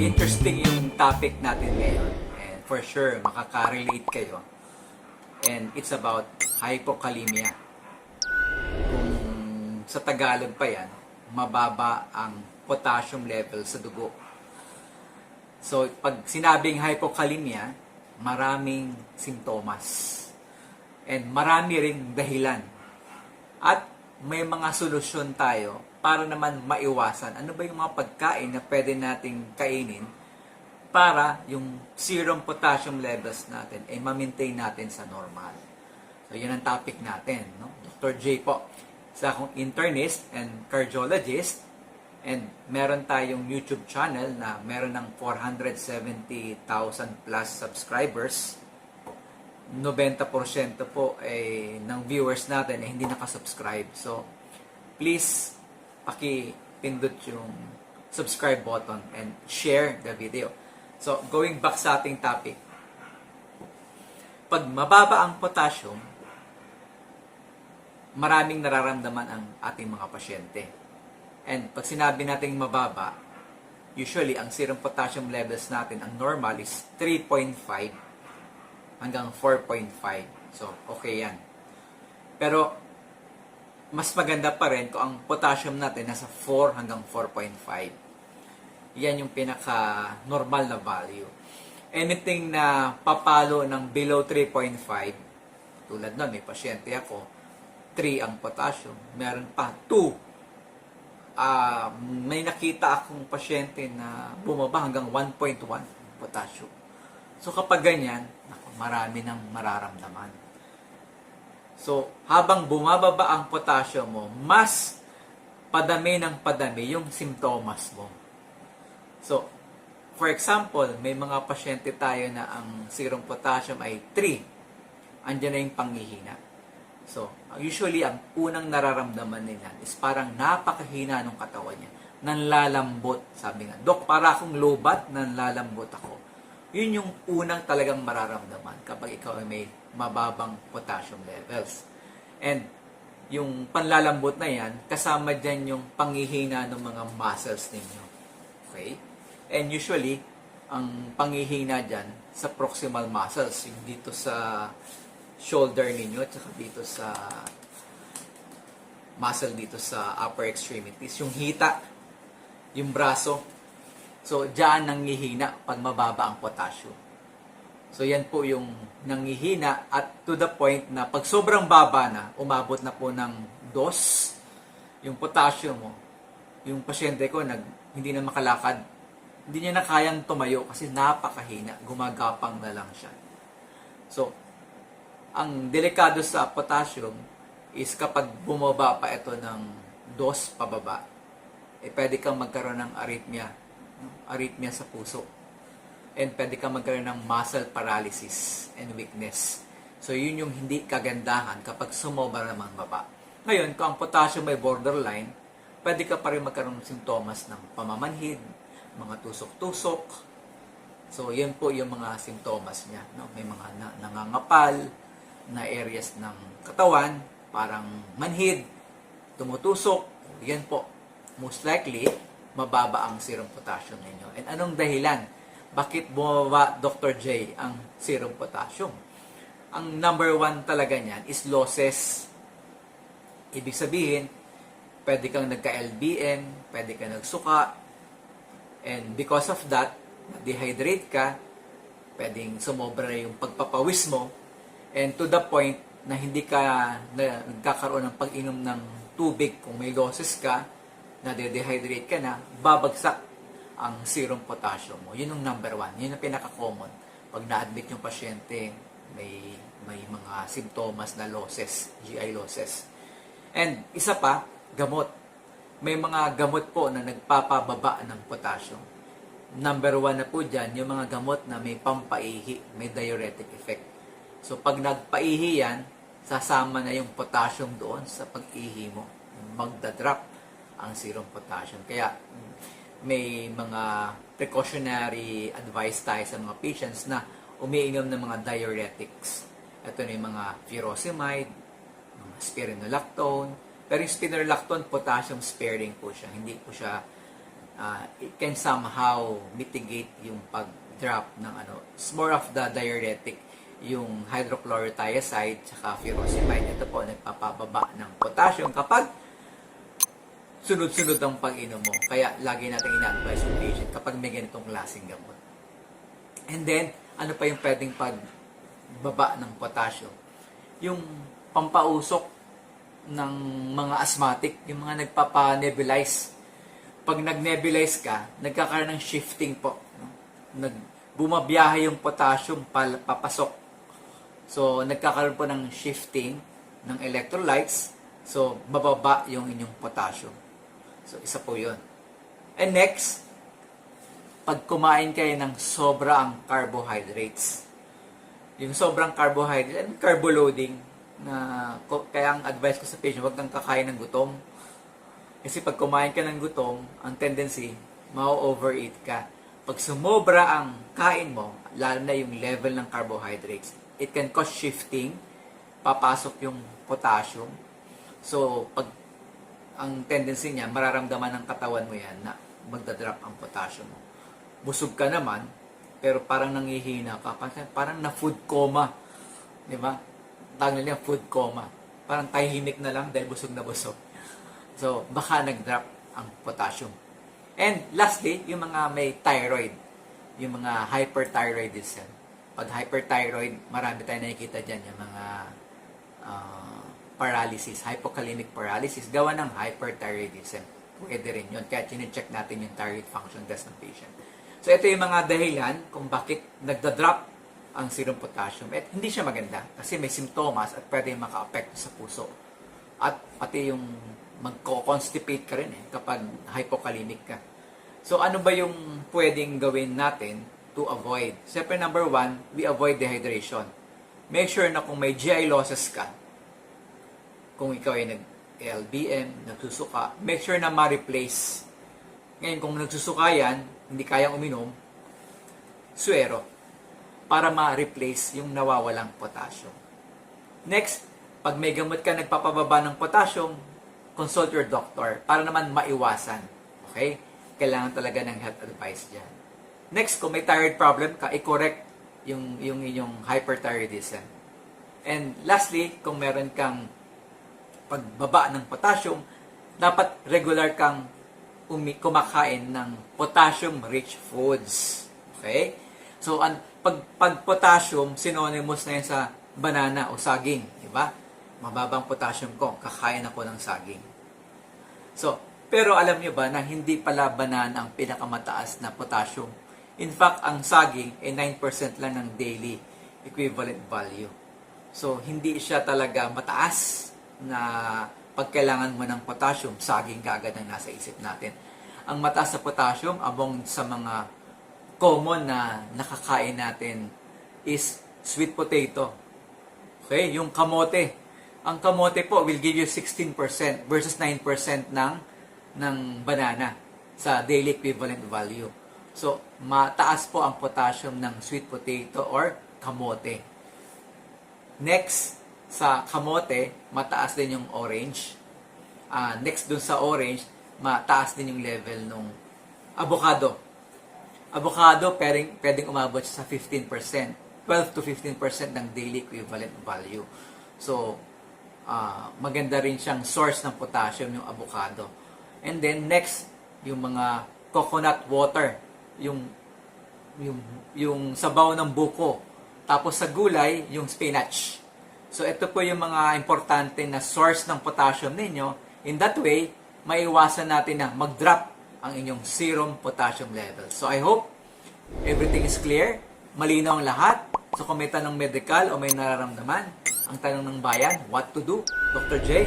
interesting yung topic natin ngayon. And for sure, makaka-relate kayo. And it's about hypokalemia. Kung sa Tagalog pa yan, mababa ang potassium level sa dugo. So, pag sinabing hypokalemia, maraming simptomas. And marami ring dahilan. At may mga solusyon tayo para naman maiwasan. Ano ba yung mga pagkain na pwede nating kainin para yung serum potassium levels natin ay ma-maintain natin sa normal. So, yun ang topic natin. No? Dr. J po. Isa akong internist and cardiologist and meron tayong YouTube channel na meron ng 470,000 plus subscribers. 90% po ay ng viewers natin ay hindi nakasubscribe. So, please paki-pindot yung subscribe button and share the video. So, going back sa ating topic. Pag mababa ang potassium, maraming nararamdaman ang ating mga pasyente. And pag sinabi nating mababa, usually ang serum potassium levels natin, ang normal is 3.5 hanggang 4.5. So, okay yan. Pero, mas maganda pa rin kung ang potassium natin nasa 4 hanggang 4.5. Yan yung pinaka-normal na value. Anything na papalo ng below 3.5, tulad nun, may pasyente ako, 3 ang potassium, meron pa 2. Ah, may nakita akong pasyente na bumaba hanggang 1.1 potassium. So kapag ganyan, naku, marami nang mararamdaman. So, habang bumababa ang potassium mo, mas padami ng padami yung simptomas mo. So, for example, may mga pasyente tayo na ang serum potassium ay 3. Andiyan na yung panghihina. So, usually, ang unang nararamdaman nila is parang napakahina ng katawan niya. Nanlalambot. Sabi nga, Dok, para akong lobat, nanlalambot ako. Yun yung unang talagang mararamdaman kapag ikaw ay may mababang potassium levels. And yung panlalambot na yan, kasama dyan yung panghihina ng mga muscles ninyo. Okay? And usually, ang panghihina dyan sa proximal muscles, yung dito sa shoulder ninyo, at saka dito sa muscle dito sa upper extremities. Yung hita, yung braso. So, dyan nanghihina pag mababa ang potassium. So, yan po yung nanghihina at to the point na pag sobrang baba na, umabot na po ng dos, yung potassium mo, yung pasyente ko nag, hindi na makalakad, hindi niya na kayang tumayo kasi napakahina, gumagapang na lang siya. So, ang delikado sa potassium is kapag bumaba pa ito ng dos pababa, eh pwede kang magkaroon ng arrhythmia? Arrhythmia sa puso. And pwede kang magkaroon ng muscle paralysis and weakness. So yun yung hindi kagandahan kapag sumobra naman baba. Ngayon, kung ang potassium ay borderline, pwede ka pa rin magkaroon ng sintomas ng pamamanhid, mga tusok-tusok. So, yan po yung mga sintomas niya. No? May mga na- nangangapal na areas ng katawan, parang manhid, tumutusok. Yan po. Most likely, mababa ang serum potassium ninyo. And anong dahilan? Bakit bumaba, Dr. J, ang serum potassium? Ang number one talaga niyan is losses. Ibig sabihin, pwede kang nagka-LBM, pwede kang nagsuka, and because of that, dehydrate ka, pwedeng sumobra yung pagpapawis mo, and to the point na hindi ka na, nagkakaroon ng pag-inom ng tubig kung may losses ka, na dehydrate ka na, babagsak ang serum potassium mo. Yun yung number one. Yun ang pinaka-common. Pag na-admit yung pasyente, may, may mga simptomas na losses, GI losses. And isa pa, gamot. May mga gamot po na nagpapababa ng potassium. Number one na po dyan, yung mga gamot na may pampaihi, may diuretic effect. So pag nagpaihi yan, sasama na yung potassium doon sa pag-ihi mo. Magdadrop ang serum potassium. Kaya may mga precautionary advice tayo sa mga patients na umiinom ng mga diuretics. Ito na yung mga furosemide, mga spironolactone. Pero yung spironolactone, potassium sparing po siya. Hindi po siya uh, it can somehow mitigate yung pag-drop ng ano. It's more of the diuretic, yung hydrochlorothiazide tsaka furosemide. Ito po, nagpapababa ng potassium kapag sunod-sunod ang pag-inom mo. Kaya lagi natin ina-advise yung patient kapag may ganitong klaseng gamot. And then, ano pa yung pwedeng pagbaba ng potassium? Yung pampausok ng mga asthmatic, yung mga nagpapa-nebulize. Pag nag-nebulize ka, nagkakaroon ng shifting po. No? Nag, bumabiyahe yung potassium pal, papasok. So, nagkakaroon po ng shifting ng electrolytes. So, bababa yung inyong potassium. So, isa po yun. And next, pag kumain kayo ng sobra ang carbohydrates. Yung sobrang carbohydrate, and carbo loading, na kaya ang advice ko sa patient, huwag kang kakain ng gutom. Kasi pag kumain ka ng gutom, ang tendency, ma-overeat ka. Pag sumobra ang kain mo, lalo na yung level ng carbohydrates, it can cause shifting, papasok yung potassium. So, pag ang tendency niya, mararamdaman ng katawan mo yan na magdadrop ang potassium mo. Busog ka naman, pero parang nangihina ka, parang, na food coma. Di ba? Nila yung food coma. Parang tahimik na lang dahil busog na busog. So, baka nag-drop ang potassium. And lastly, yung mga may thyroid, yung mga hyperthyroidism. Pag hyperthyroid, marami tayong nakikita dyan, yung mga ah, paralysis, hypokalemic paralysis, gawa ng hyperthyroidism. Pwede rin yun. Kaya chinecheck natin yung thyroid function test ng patient. So, ito yung mga dahilan kung bakit nagda-drop ang serum potassium. At hindi siya maganda kasi may simptomas at pwede maka-apekto sa puso. At pati yung magko-constipate ka rin eh kapag hypokalemic ka. So, ano ba yung pwedeng gawin natin to avoid? Siyempre, number one, we avoid dehydration. Make sure na kung may GI losses ka, kung ikaw ay nag-LBM, nagsusuka, make sure na ma-replace. Ngayon, kung nagsusuka yan, hindi kayang uminom, suero, para ma-replace yung nawawalang potassium. Next, pag may gamot ka nagpapababa ng potassium, consult your doctor para naman maiwasan. Okay? Kailangan talaga ng health advice dyan. Next, kung may thyroid problem ka, i-correct yung, yung inyong hyperthyroidism. And lastly, kung meron kang pagbaba ng potassium, dapat regular kang umi- kumakain ng potassium-rich foods. Okay? So, ang, pag, pag potassium, synonymous na yan sa banana o saging. Di ba? Mababang potassium ko, kakain ako ng saging. So, pero alam niyo ba na hindi pala banana ang pinakamataas na potassium? In fact, ang saging ay 9% lang ng daily equivalent value. So, hindi siya talaga mataas na pagkailangan mo ng potassium, saging kaagad ang nasa isip natin. Ang mataas sa potassium, among sa mga common na nakakain natin is sweet potato. Okay, yung kamote. Ang kamote po will give you 16% versus 9% ng ng banana sa daily equivalent value. So, mataas po ang potassium ng sweet potato or kamote. Next, sa kamote, mataas din yung orange. Ah, next dun sa orange, mataas din yung level ng avocado. Avocado, pwedeng, pwedeng umabot sa 15%. 12 to 15% ng daily equivalent value. So, ah, maganda rin siyang source ng potassium yung avocado. And then next, yung mga coconut water, yung yung yung sabaw ng buko. Tapos sa gulay, yung spinach. So ito po yung mga importante na source ng potassium ninyo. In that way, maiwasan natin na mag-drop ang inyong serum potassium level. So I hope everything is clear, malinaw ang lahat. So kung may tanong medical o may nararamdaman, ang tanong ng bayan, what to do? Dr. J,